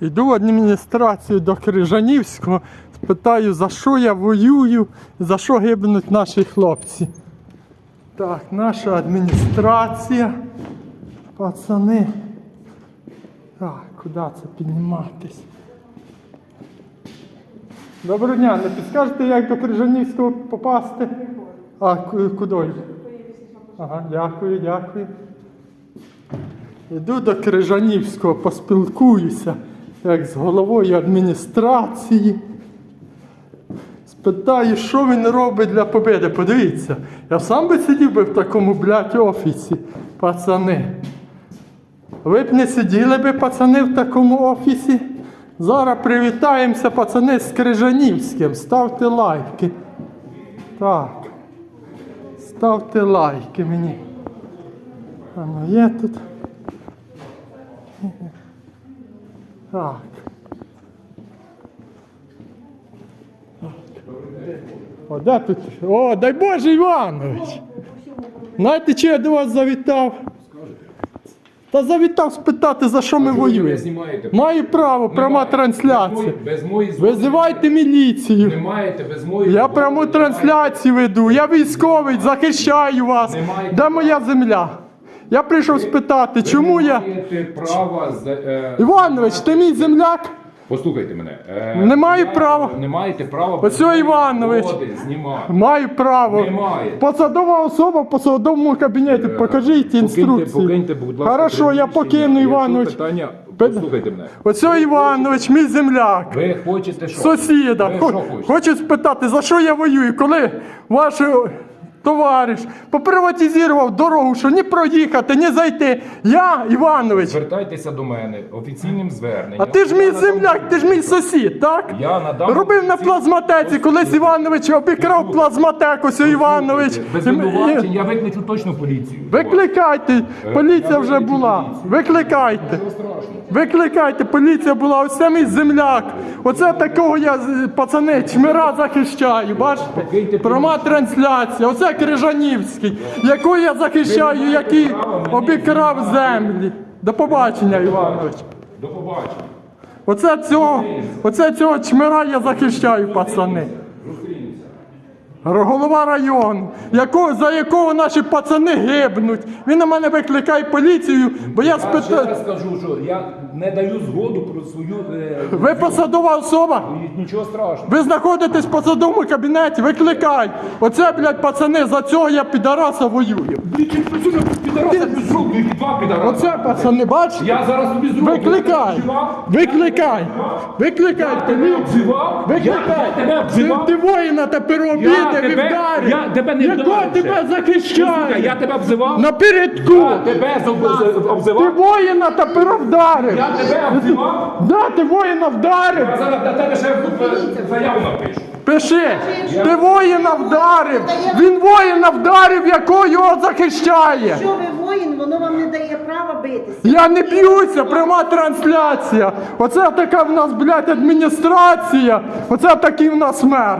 Йду в адміністрацію до Крижанівського, спитаю, за що я воюю, за що гибнуть наші хлопці. Так, наша адміністрація. Пацани. Так, куди це підніматись? Доброго дня, не підскажете, як до Крижанівського попасти? А, куди? Ага, дякую, дякую. Йду до Крижанівського, поспілкуюся, як з головою адміністрації. Спитаю, що він робить для победи. Подивіться, я сам би сидів би в такому, блядь, офісі, пацани. Ви б не сиділи би, пацани, в такому офісі? Зараз привітаємося, пацани, з Крижанівським. Ставте лайки. Так. Ставте лайки мені. А ну є тут. Так. О, де тут? О, дай Боже Іванович! Знаєте, чи я до вас завітав? Та завітав спитати, за що ми воюємо. знімаєте? Маю право, пряма Немає. трансляція. Без моєї- Без згоди. Визивайте міліцію. Не маєте без моєї Я згоди. пряму трансляцію веду. Я військовий, захищаю вас. Немає. Де моя земля? Я прийшов спитати, чому ви я. не маєте права з- е, Іванович, ти мій земляк? Послухайте мене. е, Не маю права. Не маєте права. Ось Іванович. знімати. Маю право. Немає. Посадова особа в посадовому кабінеті. Покажіть інструкції. Покиньте, будь ласка, Хорошо, я покину. Іванович. Питання, Пи- послухайте мене. Ось Іванович, мій земляк. Ви хочете що? Сусіда. Ви Хо- що хочете? Хочу спитати, за що я воюю, коли ваш е, товариш поприватизував дорогу, що ні проїхати, ні зайти. Я, Іванович, Звертайтеся до мене офіційним зверненням. а ти ж мій земляк, ти ж мій сусід, так? Я надам Робив на плазматеці, колись Іванович обікрав плазматеку, ось Іванович. Без звинувачень я викличу точно поліцію. Викликайте, поліція я вже була. Викликайте. Викликайте, поліція була, ось це мій земляк. Оце такого я, пацани, чмира захищаю, бачите? Пряма трансляція, оце Крижанівський, яку я захищаю, який обікрав землі. До побачення, Іванович. До побачення. Оце цього, оце цього чмира я захищаю, пацани. Голова району, якого, за якого наші пацани гибнуть. Він на мене викликає поліцію, бо я Я спитаю. раз скажу, що я не даю згоду про свою. Е, Ви посадова особа? Нічого страшного. Ви знаходитесь в посадовому кабінеті, викликай. Оце, блядь, пацани, за цього я підараса воюю. Підараса тобі зроблю, і два підараса. Оце, пацани, бачите? Я зараз тобі зроблю. Викликай! Викликай! Викликай! Я Викликай! Ти, воїна тепер обіди, тебе- вдарив! я тебе не Якого вдарив ще. тебе Слухай, захищає? Я тебе обзивав? Напередку! Я тебе зоб- Ти обзивав? воїна тепер вдарив! Я тебе обзивав? Да, ти воїна вдарив! Я зараз для тебе ще е, заяву напишу. Пиши, ти воїна вдарив! Він воїна вдарив, якого його захищає! Якщо ви воїн, воно вам не дає права битися. Я не б'юся, пряма трансляція. Оце така в нас, блядь, адміністрація. Оце такий в нас мер.